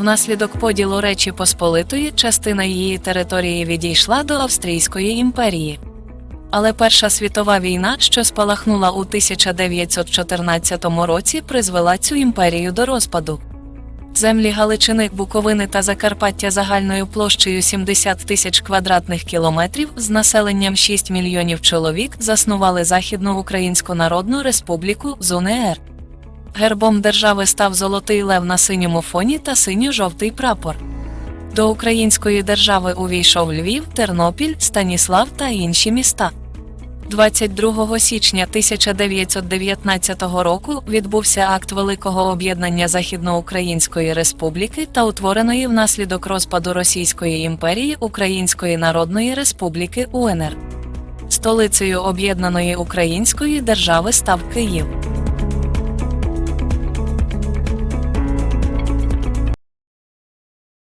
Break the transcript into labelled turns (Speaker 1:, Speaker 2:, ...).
Speaker 1: Внаслідок поділу Речі Посполитої частина її території відійшла до Австрійської імперії. Але Перша світова війна, що спалахнула у 1914 році, призвела цю імперію до розпаду. Землі Галичини, Буковини та Закарпаття загальною площею 70 тисяч квадратних кілометрів з населенням 6 мільйонів чоловік заснували Західну Українську Народну Республіку з УНР. Гербом держави став золотий лев на синьому фоні та синьо-жовтий прапор. До української держави увійшов Львів, Тернопіль, Станіслав та інші міста. 22 січня 1919 року відбувся акт Великого об'єднання Західноукраїнської Республіки та утвореної внаслідок розпаду Російської імперії Української Народної Республіки УНР. Столицею об'єднаної української держави став Київ.